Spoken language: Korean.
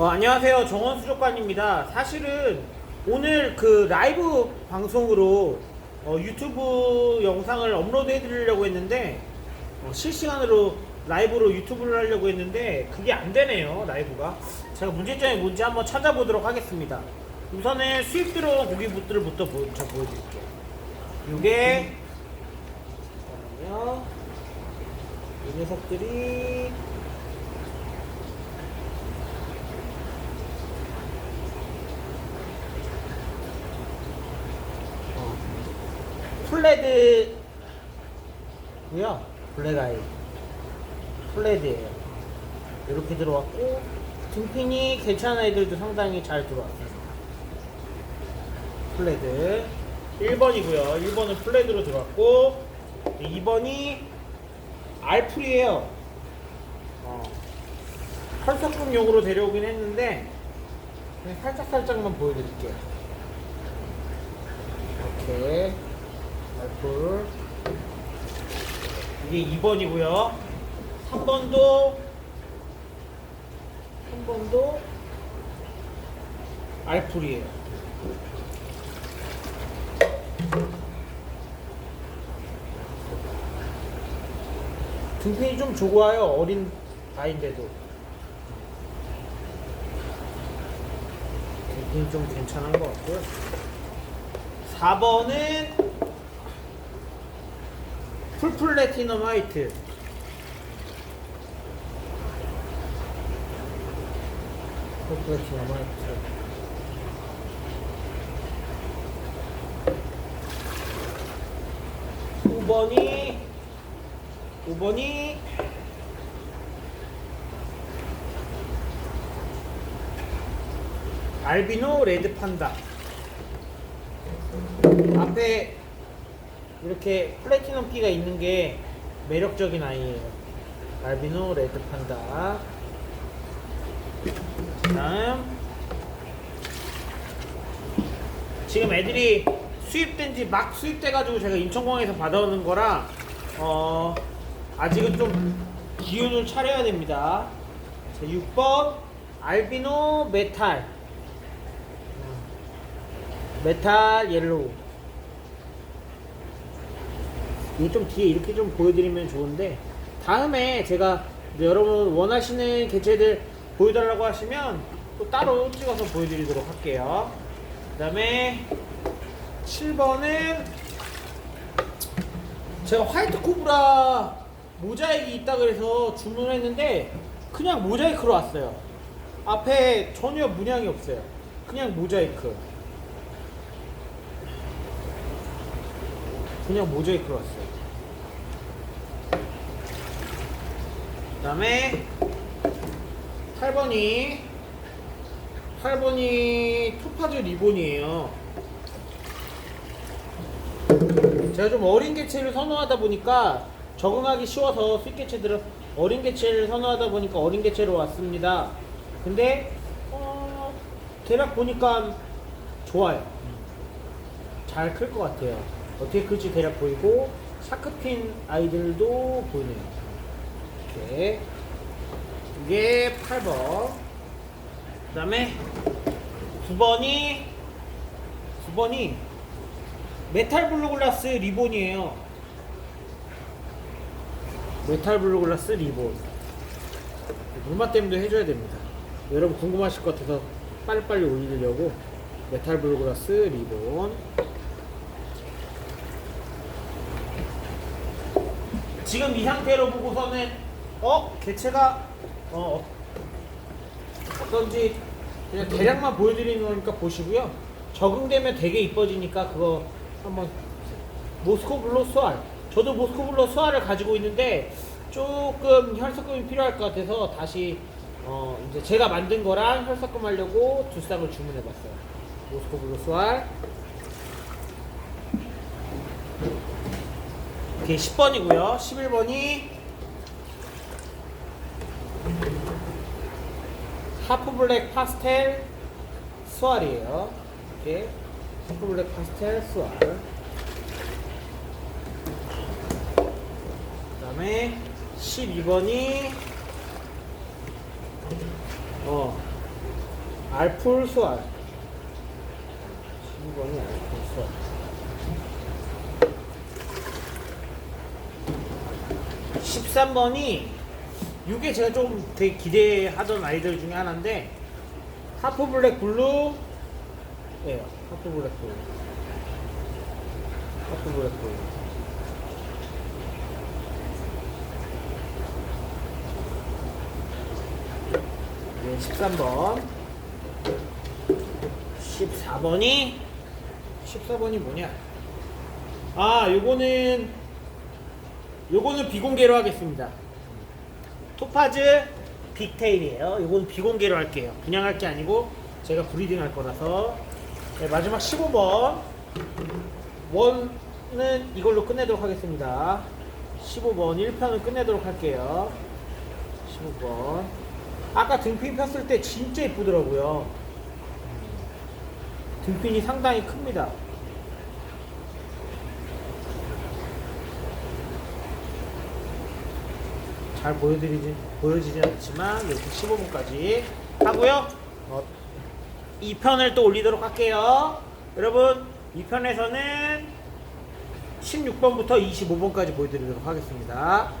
어, 안녕하세요. 정원 수족관입니다. 사실은 오늘 그 라이브 방송으로 어, 유튜브 영상을 업로드 해드리려고 했는데 어, 실시간으로 라이브로 유튜브를 하려고 했는데 그게 안 되네요. 라이브가. 제가 문제점이 뭔지 한번 찾아보도록 하겠습니다. 우선은 수입 들어온 고기부들부터 보, 저 보여드릴게요. 요게 잠깐만요. 이 녀석들이 플레드 뭐야? 블랙아이 플레드예요. 이렇게 들어왔고 등핀이 괜찮은 애들도 상당히 잘 들어왔습니다. 플레드 1번이고요. 1번은 플레드로 들어왔고 2번이 알풀이에요. 어, 펄석금용으로 데려오긴 했는데 그냥 살짝 살짝만 보여드릴게요. 이렇게 알풀 이게 2번이고요. 3번도 3번도 알풀이에요. 등핀이 좀 좋아요. 어린 아이인데도. 등핀이 좀 괜찮은 것 같고요. 4번은 풀 플래티넘 화이트. 풀 플래티넘 화이트. 오번이 5번이 알비노 레드 판다 앞에 이렇게 플래티넘 끼가 있는 게 매력적인 아이예요. 알비노 레드 판다. 다음. 지금 애들이 수입된 지 막 수입돼 가지고 제가 인천공항에서 받아오는 거라 어 아직은 좀 기운을 차려야 됩니다. 자, 6번. 알비노 메탈. 메탈 옐로우 이게 좀 뒤에 이렇게 좀 보여드리면 좋은데 다음에 제가 여러분 원하시는 개체들 보여달라고 하시면 또 따로 찍어서 보여드리도록 할게요. 그 다음에 7번은 제가 화이트 코브라 모자이크 있다 그래서 주문을 했는데 그냥 모자이크로 왔어요. 앞에 전혀 문양이 없어요. 그냥 모자이크. 그냥 모자이크로 왔어요. 그 다음에 8번이 8번이 토파즈 리본이에요. 제가 좀 어린 개체를 선호하다 보니까 적응하기 쉬워서 수입 개체들은 어린 개체를 선호하다 보니까 어린 개체로 왔습니다. 근데 어, 대략 보니까 좋아요. 잘 클 것 같아요. 어떻게 클지 대략 보이고 샤크핀 아이들도 보이네요. 이렇게 이게 8번. 그 다음에 9번이 9번이 메탈 블루글라스 리본이에요. 메탈 블루글라스 리본. 물맛 때문에 해줘야 됩니다. 여러분 궁금하실 것 같아서 빨리빨리 올리려고 메탈 블루글라스 리본. 지금 이 상태로 보고서는 어 개체가 어 어떤지 그냥 대략만 보여드리는 거니까 보시고요. 적응되면 되게 이뻐지니까 그거 한번 모스코 블루 수알. 저도 모스코 블루 수알을 가지고 있는데 조금 혈석금이 필요할 것 같아서 다시 어 이제 제가 만든 거랑 혈석금 하려고 두 쌍을 주문해봤어요. 모스코 블루 수알. 이게 10번이고요. 11번이 하프 블랙 파스텔 수알이에요. 이렇게 하프 블랙 파스텔 수알. 그다음에 12번이 어 알풀 수알 12번이 알풀 수알 13번이 이게 제가 좀 되게 기대하던 아이들 중에 하나인데 하프 블랙 블루 예, 하프 블랙 블루. 하프 블랙 블루. 네, 13번. 14번이? 14번이 뭐냐? 아 요거는 요거는 비공개로 하겠습니다 토파즈 빅테일이에요. 요건 비공개로 할게요. 그냥 할 게 아니고 제가 브리딩 할 거라서. 네, 마지막 15번. 원은 이걸로 끝내도록 하겠습니다. 15번 1편을 끝내도록 할게요. 15번. 아까 등핀 폈을 때 진짜 이쁘더라고요. 등핀이 상당히 큽니다 잘 보여드리지 보여지진 않지만 이렇게 15분까지 하고요. 어, 2편을 또 올리도록 할게요. 여러분 2편에서는 16번부터 25번까지 보여드리도록 하겠습니다.